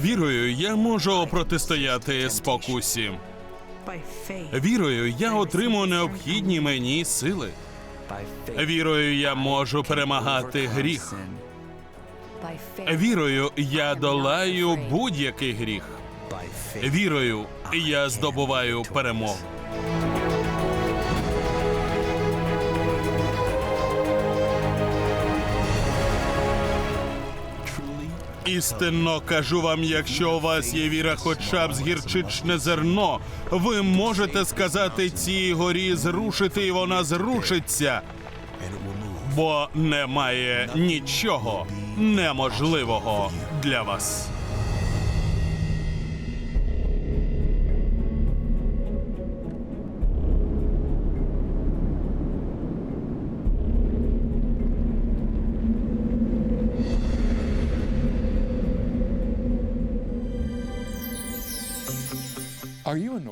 Вірою я можу протистояти спокусі. Вірою я отримую необхідні мені сили. Вірою я можу перемагати гріх. Вірою я долаю будь-який гріх. Вірою я здобуваю перемогу. Істинно кажу вам, якщо у вас є віра, хоча б з гірчичне зерно, ви можете сказати цій горі зрушити, і вона зрушиться. Бо немає нічого неможливого для вас.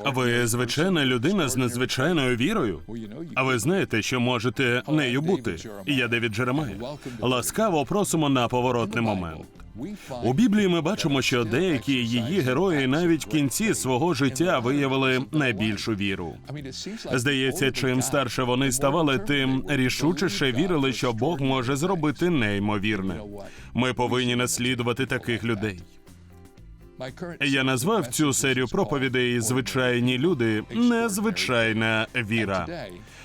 Ви звичайна людина з незвичайною вірою. А ви знаєте, що можете нею бути. Я Девід Джеремая. Ласкаво просимо на поворотний момент. У Біблії ми бачимо, що деякі її герої навіть в кінці свого життя виявили найбільшу віру. Здається, чим старше вони ставали, тим рішучіше вірили, що Бог може зробити неймовірне. Ми повинні наслідувати таких людей. Я назвав цю серію проповідей Звичайні люди незвичайна віра.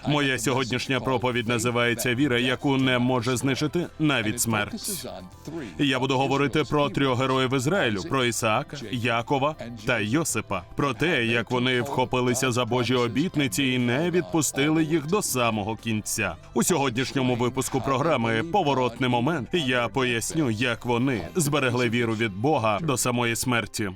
Моя сьогоднішня проповідь називається Віра, яку не може знищити навіть смерть. Я буду говорити про трьох героїв Ізраїлю: про Ісаака, Якова та Йосипа, про те, як вони вхопилися за Божі обітниці і не відпустили їх до самого кінця. У сьогоднішньому випуску програми Поворотний момент я поясню, як вони зберегли віру від Бога до самої смерті.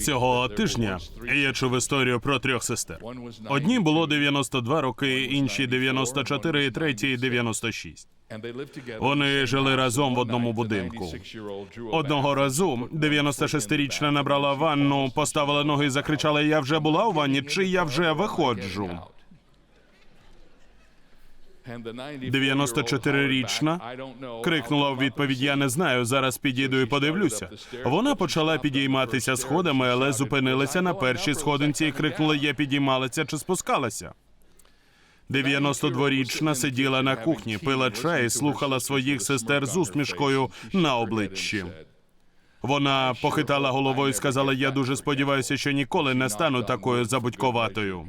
Цього тижня я чув історію про трьох сестер. Одній було 92 роки, інші 94, і третій 96. Вони жили разом в одному будинку. Одного разу 96-річна набрала ванну, поставила ноги і закричала: Я вже була у ванні, чи я вже виходжу. 94-річна крикнула у відповідь: Я не знаю. Зараз підійду і подивлюся. Вона почала підійматися сходами, але зупинилася на першій сходинці і крикнула: Я підіймалася чи спускалася. 92-річна сиділа на кухні, пила чай і слухала своїх сестер з усмішкою на обличчі. Вона похитала головою і сказала: Я дуже сподіваюся, що ніколи не стану такою забудькуватою.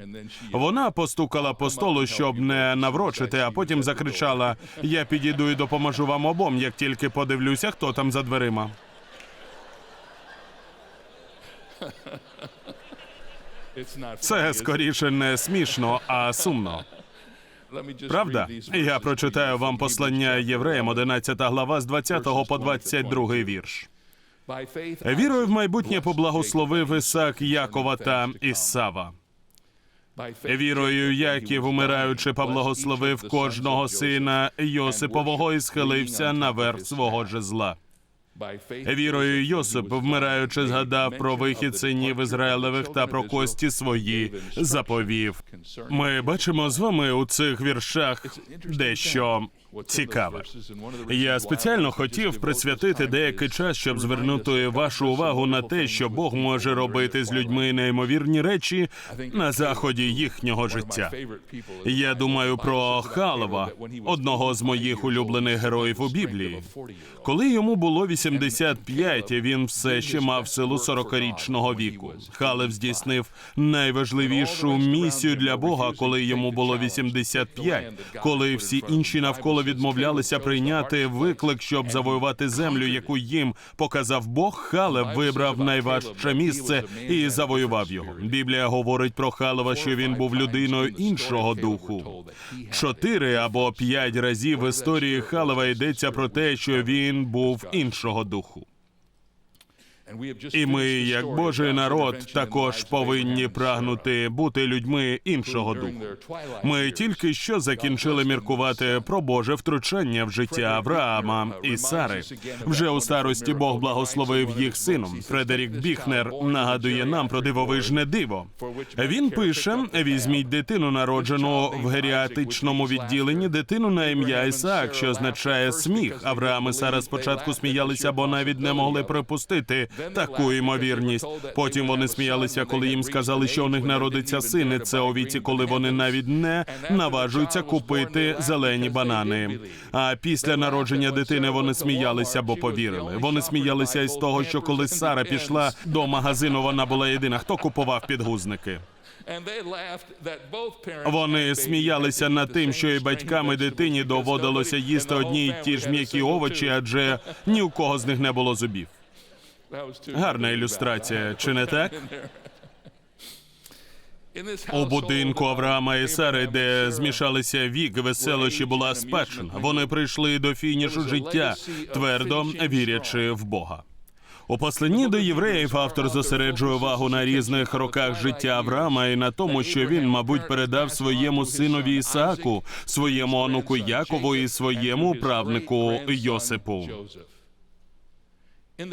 Вона постукала по столу, щоб не наврочити, а потім закричала: Я підійду і допоможу вам обом, як тільки подивлюся, хто там за дверима. Це скоріше не смішно, а сумно. Правда? Я прочитаю вам послання євреям, 11 глава з 20 по 22 вірш. Вірою в майбутнє поблагословив Ісак Якова та Ісава. Вірою Яків, умираючи, поблагословив кожного сина Йосипового і схилився на верх свого жезла. Вірою Йосип, вмираючи, згадав про вихід синів Ізраїлевих та про кості свої заповів. Ми бачимо з вами у цих віршах дещо цікаве. Я спеціально хотів присвятити деякий час, щоб звернути вашу увагу на те, що Бог може робити з людьми неймовірні речі на заході їхнього життя. Я думаю про Халава, одного з моїх улюблених героїв у Біблії. Коли йому було 85, він все ще мав силу 40-річного віку. Халев здійснив найважливішу місію для Бога, коли йому було 85, коли всі інші навколо відмовлялися прийняти виклик, щоб завоювати землю, яку їм показав Бог. Халев вибрав найважче місце і завоював його. Біблія говорить про Халева, що він був людиною іншого духу. Чотири або п'ять разів в історії Халева йдеться про те, що він був іншого духу. І ми, як Божий народ, також повинні прагнути бути людьми іншого духу. Ми тільки що закінчили міркувати про Боже втручання в життя Авраама і Сари. Вже у старості Бог благословив їх сином. Фредерік Біхнер нагадує нам про дивовижне диво. Він пише: візьміть дитину, народжену в геріатичному відділенні, дитину на ім'я Ісаак, що означає сміх. Авраам і Сара спочатку сміялися, бо навіть не могли припустити таку ймовірність. Потім вони сміялися, коли їм сказали, що у них народиться син. І Це у віці, коли вони навіть не наважуються купити зелені банани. А після народження дитини вони сміялися, бо повірили. Вони сміялися із того, що коли Сара пішла до магазину, вона була єдина. Хто купував підгузники? Вони сміялися над тим, що і батькам і дитині доводилося їсти одні й ті ж м'які овочі, адже ні у кого з них не було зубів. Гарна ілюстрація, чи не так? У будинку Авраама і Сари, де змішалися вік, веселощі була спадщина. Вони прийшли до фінішу життя, твердо вірячи в Бога. У посланні до євреїв автор зосереджує увагу на різних роках життя Авраама і на тому, що він, мабуть, передав своєму синові Ісааку, своєму онуку Якову і своєму правнику Йосипу.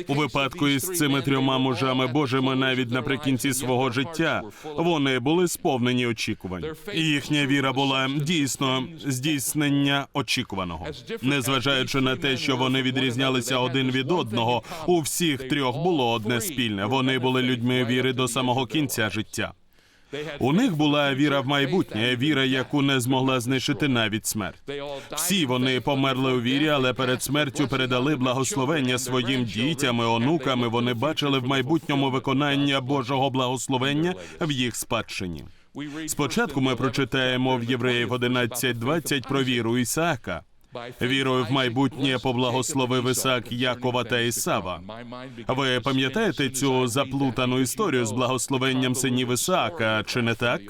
У випадку із цими трьома мужами Божими, навіть наприкінці свого життя, вони були сповнені очікувань. Їхня віра була дійсно здійснення очікуваного, незважаючи на те, що вони відрізнялися один від одного. У всіх трьох було одне спільне. Вони були людьми віри до самого кінця життя. У них була віра в майбутнє, віра, яку не змогла знищити навіть смерть. Всі вони померли у вірі, але перед смертю передали благословення своїм дітям і онукам. Вони бачили в майбутньому виконання Божого благословення в їх спадщині. Спочатку ми прочитаємо в Євреїв 11.20 про віру Ісаака. Вірою в майбутнє поблагословив Ісаак Якова та Ісава. Ви пам'ятаєте цю заплутану історію з благословенням синів Ісаака, чи не так?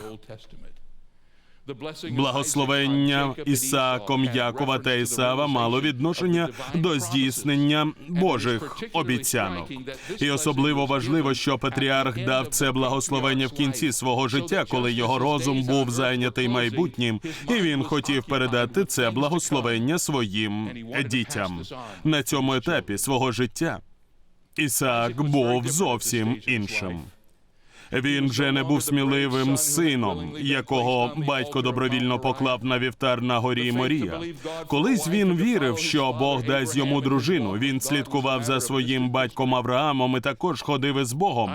Благословення Ісааком Якова та Ісава мало відношення до здійснення Божих обіцянок. І особливо важливо, що патріарх дав це благословення в кінці свого життя, коли його розум був зайнятий майбутнім, і він хотів передати це благословення своїм дітям на цьому етапі свого життя. Ісаак був зовсім іншим. Він вже не був сміливим сином, якого батько добровільно поклав на вівтар на горі Морія. Колись він вірив, що Бог дасть йому дружину. Він слідкував за своїм батьком Авраамом і також ходив із Богом.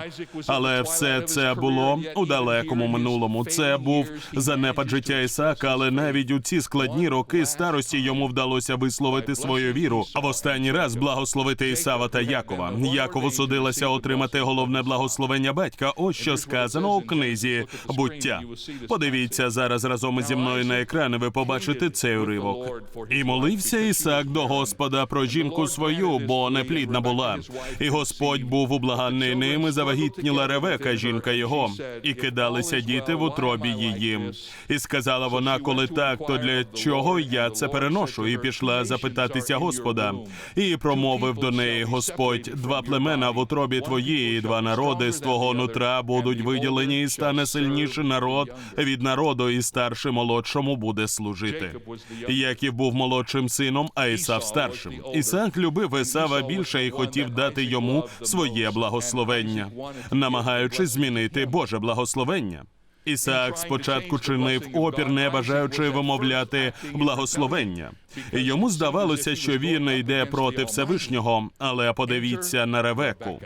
Але все це було у далекому минулому. Це був занепад життя Ісаака, але навіть у ці складні роки старості йому вдалося висловити свою віру. А в останній раз благословити Ісава та Якова. Якову судилося отримати головне благословення батька. Ось що сказано у книзі буття. Подивіться зараз разом зі мною на екран. і Ви побачите цей уривок. І молився Ісаак до Господа про жінку свою, бо неплідна була. І Господь був ублаганний ним, і завагітніла Ревека, жінка його, і кидалися діти в утробі її. І сказала вона, коли так, то для чого я це переношу? І пішла запитатися Господа. І промовив до неї Господь: два племена в утробі твоїй, і два народи з твого нутра будуть виділені, і стане сильніший народ від народу, і старший молодшому буде служити. Яків був молодшим сином, а Ісав старшим. Ісаак любив Ісава більше і хотів дати йому своє благословення, намагаючись змінити Боже благословення. Ісаак спочатку чинив опір, не бажаючи вимовляти благословення. Йому здавалося, що він йде проти Всевишнього, але подивіться на Ревеку.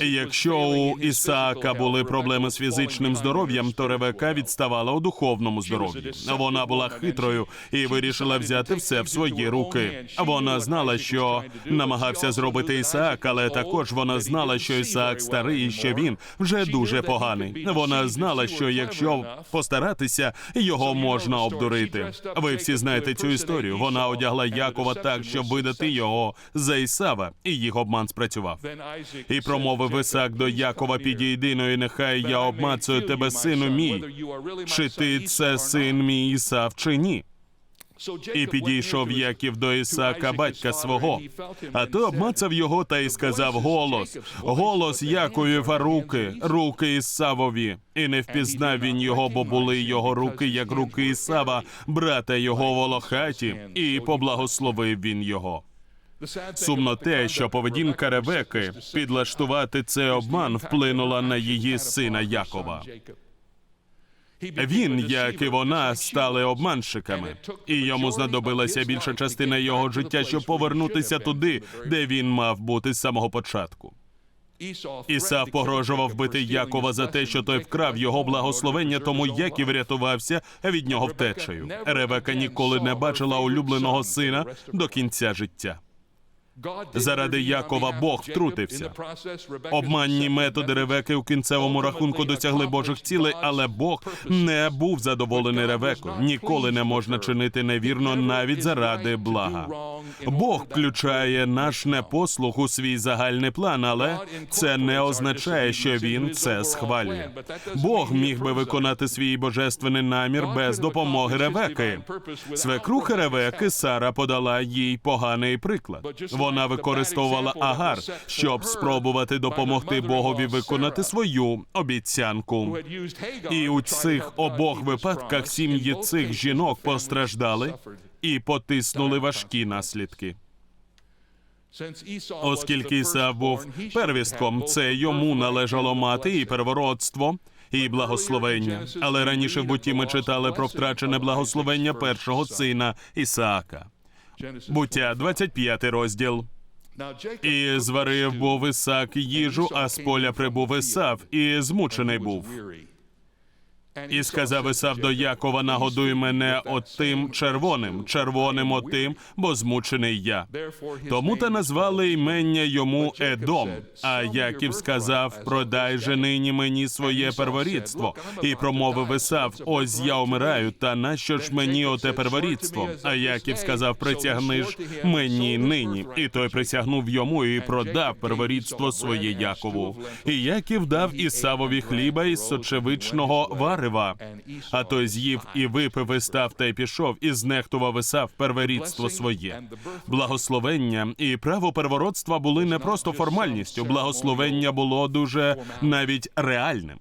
Якщо у Ісаака були проблеми з фізичним здоров'ям, то Ревека відставала у духовному здоров'ї. Вона була хитрою і вирішила взяти все в свої руки. Вона знала, що намагався зробити Ісаак, але також вона знала, що Ісаак старий і що він вже дуже поганий. Вона знала, що якщо постаратися, його можна обдурити. Ви всі знаєте цю історію. Вона одягла Якова так, щоб видати його за Ісава, і їх обман спрацював. І промовив Ісаак до Якова, підійди, ну і нехай я обмацую тебе, сину мій. Чи ти це син мій Ісав, чи ні? І підійшов Яків до Ісаака, батька свого. А той обмацав його та й сказав голос, голос Яковів, руки, руки Ісавові. І не впізнав він його, бо були його руки, як руки Ісава, брата його волохаті, і поблагословив він його. Сумно те, що поведінка Ревеки підлаштувати цей обман вплинула на її сина Якова. Він, як і вона, стали обманщиками, і йому знадобилася більша частина його життя, щоб повернутися туди, де він мав бути з самого початку. Ісав погрожував вбити Якова за те, що той вкрав його благословення, тому Яків рятувався від нього втечею. Ревека ніколи не бачила улюбленого сина до кінця життя. Заради Якова Бог втрутився. Обманні методи Ревеки у кінцевому рахунку досягли Божих цілей, але Бог не був задоволений Ревекою. Ніколи не можна чинити невірно навіть заради блага. Бог включає наш непослух у свій загальний план, але це не означає, що він це схвалює. Бог міг би виконати свій божественний намір без допомоги Ревеки. Свекруха Ревеки Сара подала їй поганий приклад. Вона використовувала агар, щоб спробувати допомогти Богові виконати свою обіцянку. І у цих обох випадках сім'ї цих жінок постраждали і потиснули важкі наслідки. Оскільки Ісав був первістком, це йому належало мати і первородство, і благословення. Але раніше в буті ми читали про втрачене благословення першого сина Ісаака. Буття, 25 розділ. І зварив був Ісак їжу, а з поля прибув Ісав, і змучений був. І сказав Ісав до Якова: нагодуй мене отим червоним, червоним отим, бо змучений я. Тому та назвали імення йому Едом. А Яків сказав: Продай же нині мені своє перворідство. І промовив Ісав: Ось я умираю, та нащо ж мені оте перворідство? А Яків сказав: Присягни ж мені нині. І той присягнув йому і продав перворідство своє Якову. І Яків дав Ісавові хліба із сочевичного варева. А той з'їв і випив і став та й пішов, і знехтував Ісав перворідство своє. Благословення і право первородства були не просто формальністю. Благословення було дуже навіть реальним.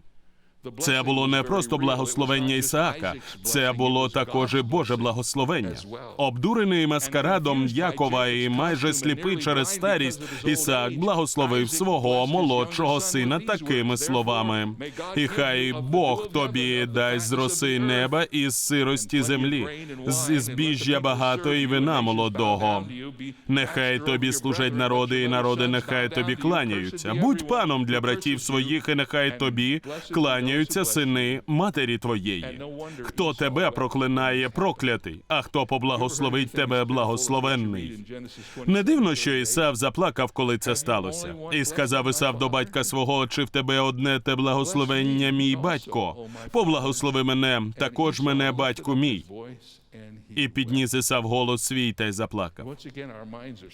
Це було не просто благословення Ісаака, це було також і Боже благословення. Обдурений маскарадом Якова і майже сліпий через старість, Ісаак благословив свого молодшого сина такими словами: І хай Бог тобі дасть з роси неба і з сирості землі, з збіжжя багато і вина молодого. Нехай тобі служать народи, і народи нехай тобі кланяються. Будь паном для братів своїх, і нехай тобі кланяються сини матері твоєї. Хто тебе проклинає, проклятий, а хто поблагословить тебе, благословенний. Не дивно, що Ісав заплакав, коли це сталося, і сказав Ісав до батька свого: чи в тебе одне те благословення, мій батько? Поблагослови мене, також мене, батьку мій. І підніс Ісав голос свій та й заплакав.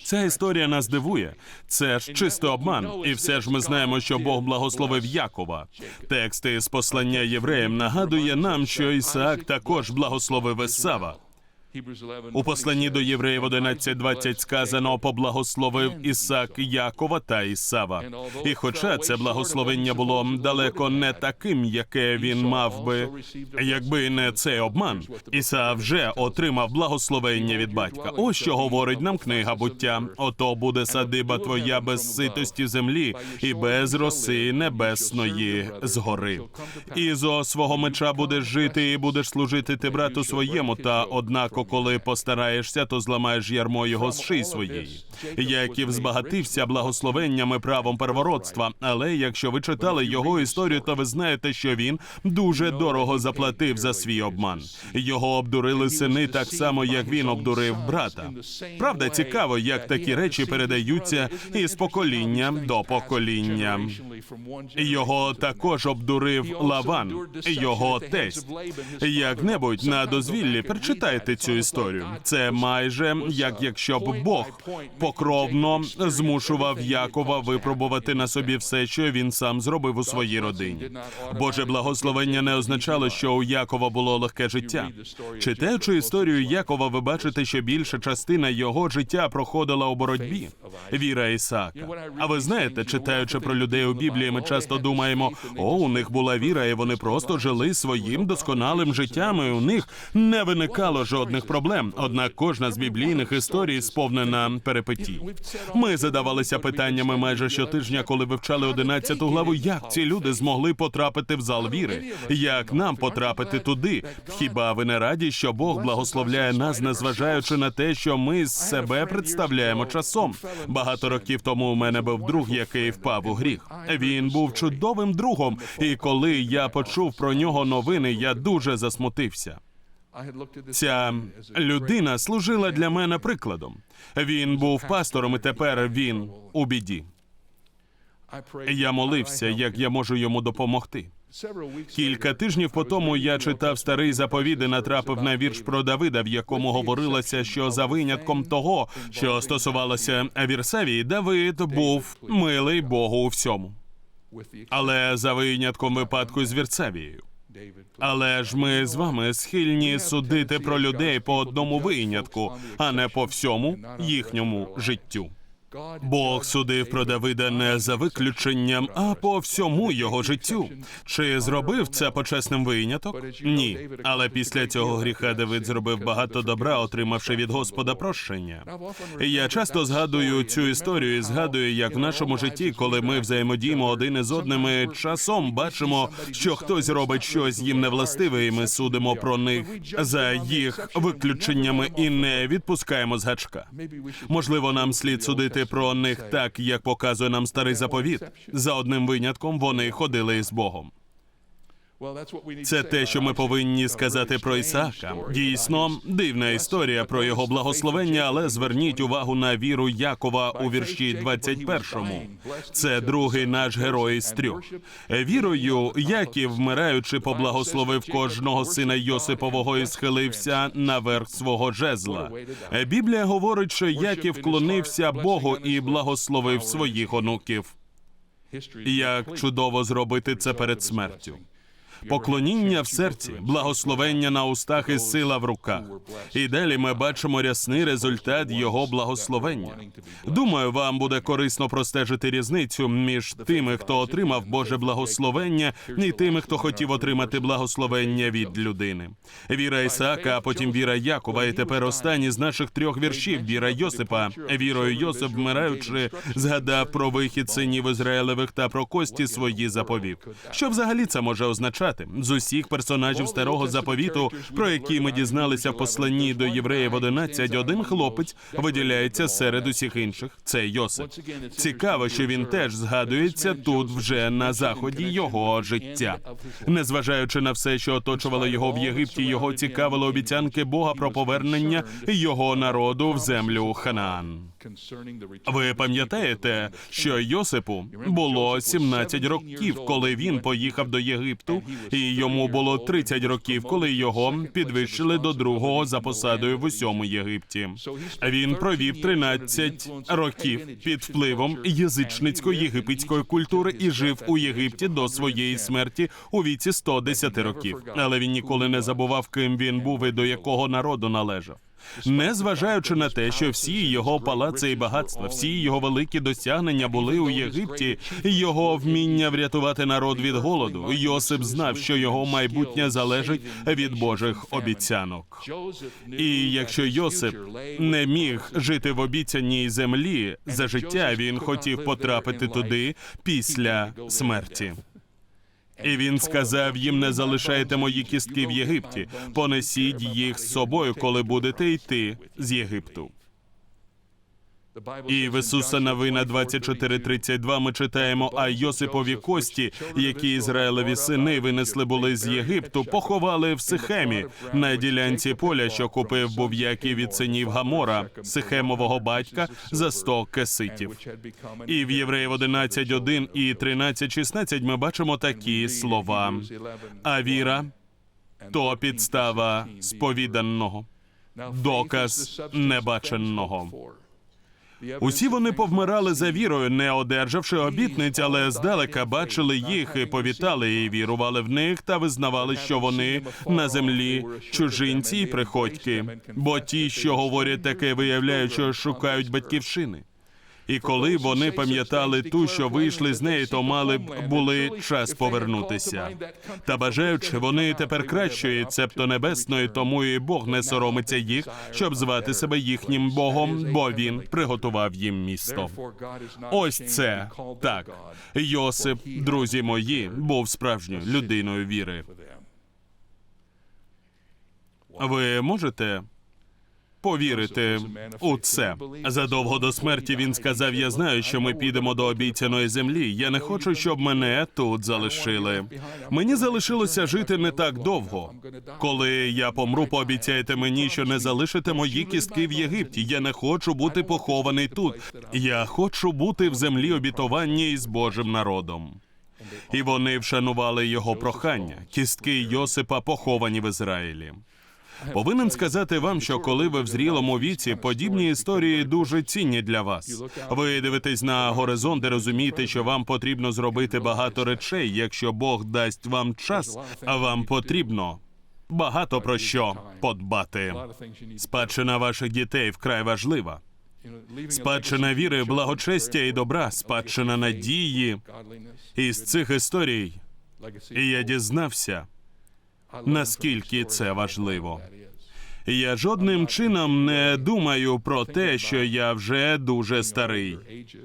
Ця історія нас дивує. Це ж чистий обман, і все ж ми знаємо, що Бог благословив Якова. Текст із послання євреям нагадує нам, що Ісаак також благословив Ісава. У посланні до євреїв 11.20 сказано поблагословив Ісак Якова та Ісава. І хоча це благословення було далеко не таким, яке він мав би, якби не цей обман, Іса вже отримав благословення від батька. Ось що говорить нам книга буття. Ото буде садиба твоя без ситості землі і без роси небесної згори. І зо свого меча будеш жити, і будеш служити ти брату своєму, та однако, коли постараєшся, то зламаєш ярмо його з шиї своєї. Яків збагатився благословеннями правом первородства. Але якщо ви читали його історію, то ви знаєте, що він дуже дорого заплатив за свій обман. Його обдурили сини так само, як він обдурив брата. Правда, цікаво, як такі речі передаються із покоління до покоління. Його також обдурив Лаван, його тесть. Як-небудь на дозвіллі прочитайте цю історію. Це майже як якщо б Бог покровно змушував Якова випробувати на собі все, що він сам зробив у своїй родині. Боже благословення не означало, що у Якова було легке життя. Читаючи історію Якова, ви бачите, що більша частина його життя проходила у боротьбі. Віра Ісаака. А ви знаєте, читаючи про людей у Біблії, ми часто думаємо, о, у них була віра, і вони просто жили своїм досконалим життям, і у них не виникало жодних проблем. Однак кожна з біблійних історій сповнена перипетій. Ми задавалися питаннями майже щотижня, коли вивчали 11 главу. Як ці люди змогли потрапити в зал віри? Як нам потрапити туди? Хіба ви не раді, що Бог благословляє нас, незважаючи на те, що ми з себе представляємо часом? Багато років тому у мене був друг, який впав у гріх. Він був чудовим другом, і коли я почув про нього новини, я дуже засмутився. Ця людина служила для мене прикладом. Він був пастором, і тепер він у біді. Я молився, як я можу йому допомогти. Кілька тижнів по тому я читав старий заповід і натрапив на вірш про Давида, в якому говорилося, що за винятком того, що стосувалося Вірсавії, Давид був милий Богу у всьому. Але за винятком випадку з Вірсавією. Але ж ми з вами схильні судити про людей по одному винятку, а не по всьому їхньому життю. Бог судив про Давида не за виключенням, а по всьому його життю. Чи зробив це почесним виняток? Ні. Але після цього гріха Давид зробив багато добра, отримавши від Господа прощення. Я часто згадую цю історію і згадую, як в нашому житті, коли ми взаємодіємо один із одними, часом бачимо, що хтось робить щось їм невластиве, і ми судимо про них за їх виключеннями і не відпускаємо з гачка. Можливо, нам слід судити про них так, як показує нам старий заповіт. За одним винятком вони ходили з Богом. Це те, що ми повинні сказати про Ісаака. Дійсно, дивна історія про його благословення, але зверніть увагу на віру Якова у вірші 21. Це другий наш герой з трьох. Вірою Яків, вмираючи, поблагословив кожного сина Йосипового і схилився на верх свого жезла. Біблія говорить, що Яків вклонився Богу і благословив своїх онуків. Як чудово зробити це перед смертю. Поклоніння в серці, благословення на устах і сила в руках. І далі ми бачимо рясний результат його благословення. Думаю, вам буде корисно простежити різницю між тими, хто отримав Боже благословення, і тими, хто хотів отримати благословення від людини. Віра Ісаака, а потім віра Якова, і тепер останній з наших трьох віршів віра Йосипа. Вірою Йосип, вмираючи, згадав про вихід синів Ізраїлевих та про кості свої заповів. Що взагалі це може означати? З усіх персонажів старого заповіту, про які ми дізналися в посланні до євреїв 11, один хлопець виділяється серед усіх інших. Це Йосип. Цікаво, що він теж згадується тут вже на заході його життя. Незважаючи на все, що оточувало його в Єгипті, його цікавили обіцянки Бога про повернення його народу в землю Ханаан. Ви пам'ятаєте, що Йосипу було 17 років, коли він поїхав до Єгипту, і йому було 30 років, коли його підвищили до другого за посадою в усьому Єгипті. Він провів 13 років під впливом язичницької єгипетської культури і жив у Єгипті до своєї смерті у віці 110 років. Але він ніколи не забував, ким він був і до якого народу належав. Незважаючи на те, що всі його палаци і багатства, всі його великі досягнення були у Єгипті, його вміння врятувати народ від голоду. Йосип знав, що його майбутнє залежить від Божих обіцянок. І якщо Йосип не міг жити в обіцяній землі за життя, він хотів потрапити туди після смерті. І він сказав їм: не залишайте мої кістки в Єгипті, понесіть їх з собою, коли будете йти з Єгипту. І в Ісуса Новина 24.32 ми читаємо, а Йосипові кості, які Ізраїлеві сини винесли були з Єгипту, поховали в Сихемі на ділянці поля, що купив був Яків від синів Гамора, Сихемового батька, за 100 кеситів. І в Євреїв 11.1 і 13.16 ми бачимо такі слова. А віра то підстава сповіданого, доказ небаченого. Усі вони повмирали за вірою, не одержавши обітниць, але здалека бачили їх і повітали, і вірували в них та визнавали, що вони на землі чужинці і приходьки. Бо ті, що говорять таке, виявляють, що шукають батьківщини. І коли вони пам'ятали ту, що вийшли з неї, то мали б були час повернутися. Та бажаючи, вони тепер кращої, цебто небесної, тому і Бог не соромиться їх, щоб звати себе їхнім Богом, бо він приготував їм місто. Ось це так. Йосип, друзі мої, був справжньою людиною віри. Ви можете повірити у це. Задовго до смерті він сказав: Я знаю, що ми підемо до обіцяної землі. Я не хочу, щоб мене тут залишили. Мені залишилося жити не так довго. Коли я помру, пообіцяйте мені, що не залишите мої кістки в Єгипті. Я не хочу бути похований тут. Я хочу бути в землі обітування із Божим народом. І вони вшанували його прохання. Кістки Йосипа поховані в Ізраїлі. Повинен сказати вам, що коли ви в зрілому віці, подібні історії дуже цінні для вас. Ви дивитесь на горизонт і розумієте, що вам потрібно зробити багато речей. Якщо Бог дасть вам час, а вам потрібно багато про що подбати. Спадщина ваших дітей вкрай важлива. Спадщина віри, благочестя і добра, спадщина надії. Із цих історій і я дізнався, наскільки це важливо. Я жодним чином не думаю про те, що я вже дуже старий.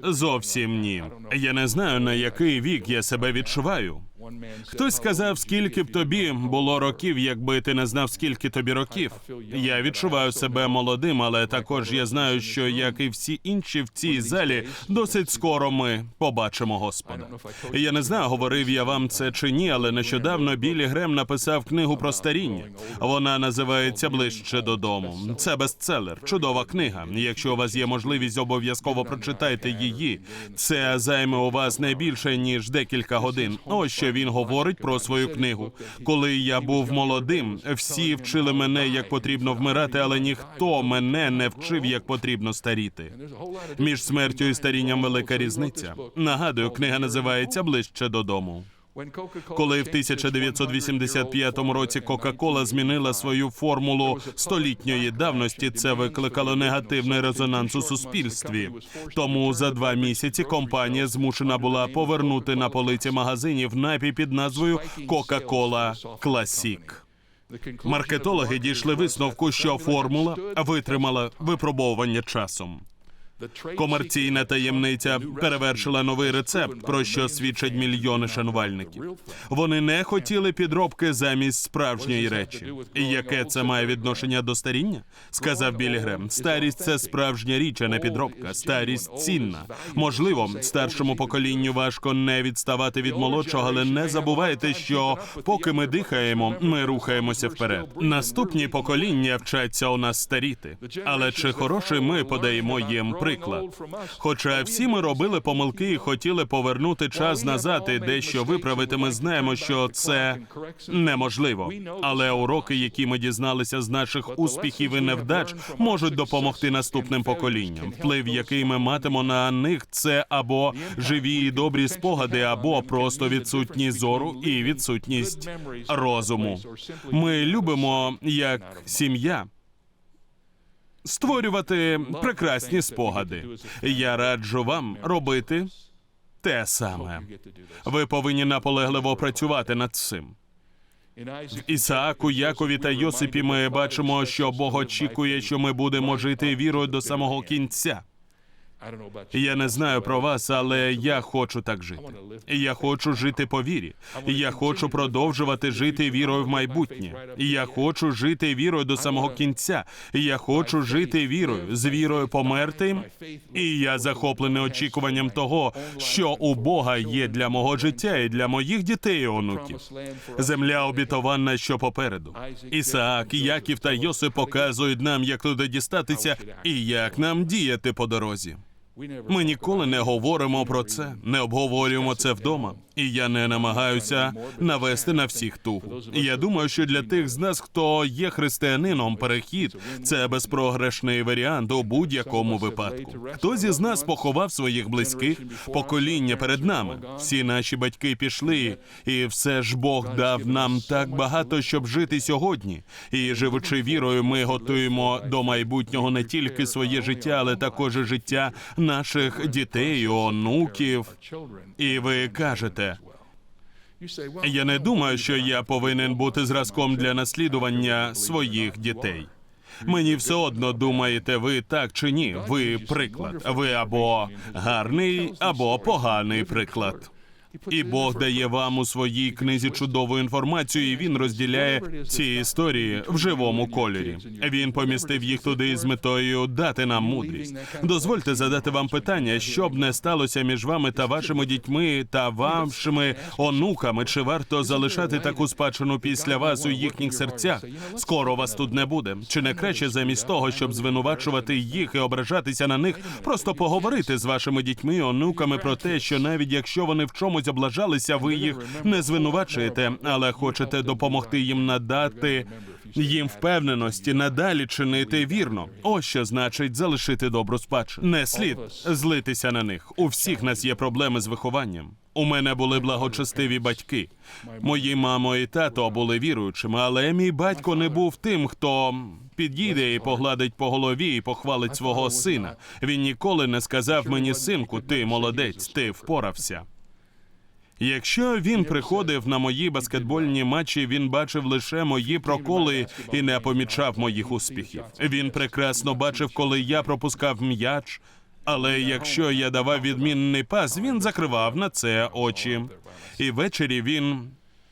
Зовсім ні. Я не знаю на який вік я себе відчуваю. Хтось сказав, скільки б тобі було років, якби ти не знав, скільки тобі років. Я відчуваю себе молодим, але також я знаю, що як і всі інші в цій залі, досить скоро ми побачимо Господа. Я не знаю, говорив я вам це чи ні, але нещодавно Білі Грем написав книгу про старіння. Вона називається Ближче додому. Це бестселер, чудова книга. Якщо у вас є можливість, обов'язково прочитайте її. Це займе у вас не більше ніж декілька годин. Ось що він говорить про свою книгу. Коли я був молодим, всі вчили мене, як потрібно вмирати, але ніхто мене не вчив, як потрібно старіти. Між смертю і старінням велика різниця. Нагадую, книга називається Ближче додому. Коли в 1985 році Кока-Кола змінила свою формулу столітньої давності, це викликало негативний резонанс у суспільстві. Тому за два місяці компанія змушена була повернути на полиці магазинів напій під назвою Кока-Кола Класік. Маркетологи дійшли висновку, що формула витримала випробовування часом. Комерційна таємниця перевершила новий рецепт, про що свідчать мільйони шанувальників. Вони не хотіли підробки замість справжньої речі. І яке це має відношення до старіння? Сказав Білі Грем. Старість це справжня річ, а не підробка. Старість цінна. Можливо, старшому поколінню важко не відставати від молодшого, але не забувайте, що поки ми дихаємо, ми рухаємося вперед. Наступні покоління вчаться у нас старіти. Але чи хороший ми подаємо їм приклад? Хоча всі ми робили помилки і хотіли повернути час назад і дещо виправити, ми знаємо, що це неможливо. Але уроки, які ми дізналися з наших успіхів і невдач, можуть допомогти наступним поколінням. Вплив, який ми матимо на них, це або живі і добрі спогади, або просто відсутність зору і відсутність розуму. Ми любимо як сім'я. Створювати прекрасні спогади. Я раджу вам робити те саме. Ви повинні наполегливо працювати над цим. В Ісааку, Якові та Йосипі ми бачимо, що Бог очікує, що ми будемо жити вірою до самого кінця. Я не знаю про вас, але я хочу так жити. Я хочу жити по вірі. Я хочу продовжувати жити вірою в майбутнє. Я хочу жити вірою до самого кінця. Я хочу жити вірою, з вірою померти. І я захоплений очікуванням того, що у Бога є для мого життя і для моїх дітей і онуків. Земля обітована, що попереду. Ісаак, Яків та Йосип показують нам, як туди дістатися і як нам діяти по дорозі. Ми ніколи не говоримо про це, не обговорюємо це вдома. І я не намагаюся навести на всіх тугу. Я думаю, що для тих з нас, хто є християнином, перехід це безпрограшний варіант у будь-якому випадку. Хтось із нас поховав своїх близьких покоління перед нами. Всі наші батьки пішли, і все ж Бог дав нам так багато, щоб жити сьогодні. І живучи вірою, ми готуємо до майбутнього не тільки своє життя, але також життя наших дітей, онуків. І ви кажете. Я не думаю, що я повинен бути зразком для наслідування своїх дітей. Мені все одно думаєте, ви так чи ні? Ви приклад. Ви або гарний, або поганий приклад. І Бог дає вам у своїй книзі чудову інформацію, і він розділяє ці історії в живому кольорі. Він помістив їх туди з метою дати нам мудрість. Дозвольте задати вам питання, що б не сталося між вами та вашими дітьми та вашими онуками. Чи варто залишати таку спадщину після вас у їхніх серцях? Скоро вас тут не буде. Чи не краще замість того, щоб звинувачувати їх і ображатися на них, просто поговорити з вашими дітьми онуками про те, що навіть якщо вони в чомусь облажалися, ви їх не звинувачуєте, але хочете допомогти їм надати їм впевненості надалі чинити вірно. Ось що значить залишити добру спадщину. Не слід злитися на них. У всіх нас є проблеми з вихованням. У мене були благочестиві батьки. Мої мамо і тато були віруючими, але мій батько не був тим, хто підійде і погладить по голові і похвалить свого сина. Він ніколи не сказав мені, синку, ти молодець, ти впорався. Якщо він приходив на мої баскетбольні матчі, він бачив лише мої проколи і не помічав моїх успіхів. Він прекрасно бачив, коли я пропускав м'яч. Але якщо я давав відмінний пас, він закривав на це очі. І ввечері він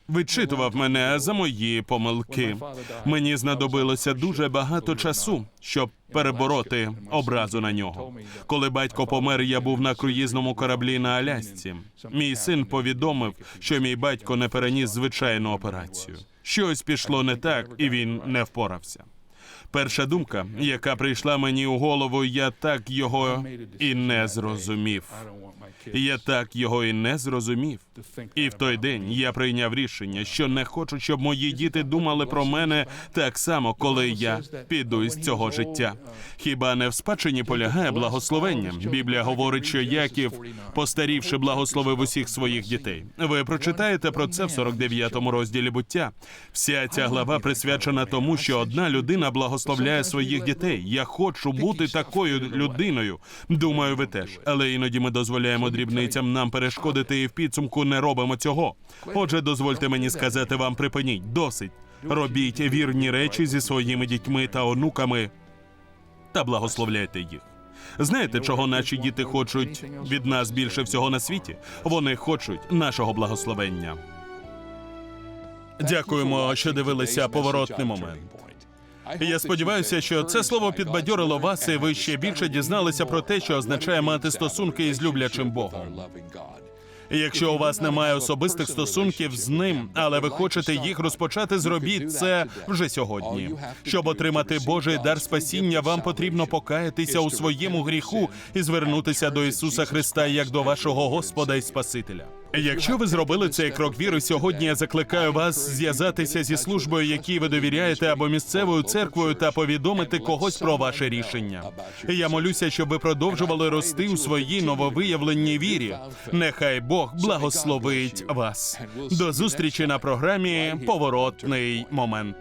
вичитував мене за мої помилки. Мені знадобилося дуже багато часу, щоб перебороти образу на нього. Коли батько помер, я був на круїзному кораблі на Алясці. Мій син повідомив, що мій батько не переніс звичайну операцію. Щось пішло не так, і він не впорався. Перша думка, яка прийшла мені у голову, я так його і не зрозумів. Я так його і не зрозумів. І в той день я прийняв рішення, що не хочу, щоб мої діти думали про мене так само, коли я піду із цього життя. Хіба не в спадщині полягає благословення? Біблія говорить, що Яків, постарівши, благословив усіх своїх дітей. Ви прочитаєте про це в 49-му розділі буття. Вся ця глава присвячена тому, що одна людина благословляє своїх дітей. Я хочу бути такою людиною. Думаю, ви теж. Але іноді ми дозволяємо дрібницям нам перешкодити і в підсумку не робимо цього. Отже, дозвольте мені сказати вам, припиніть, досить. Робіть вірні речі зі своїми дітьми та онуками та благословляйте їх. Знаєте, чого наші діти хочуть від нас більше всього на світі? Вони хочуть нашого благословення. Дякуємо, що дивилися поворотний момент. Я сподіваюся, що це слово підбадьорило вас, і ви ще більше дізналися про те, що означає мати стосунки із люблячим Богом. Якщо у вас немає особистих стосунків з ним, але ви хочете їх розпочати, зробіть це вже сьогодні. Щоб отримати Божий дар спасіння, вам потрібно покаятися у своєму гріху і звернутися до Ісуса Христа як до вашого Господа і Спасителя. Якщо ви зробили цей крок віри, сьогодні я закликаю вас зв'язатися зі службою, якій ви довіряєте, або місцевою церквою, та повідомити когось про ваше рішення. Я молюся, щоб ви продовжували рости у своїй нововиявленій вірі. Нехай Бог благословить вас. До зустрічі на програмі Поворотний момент.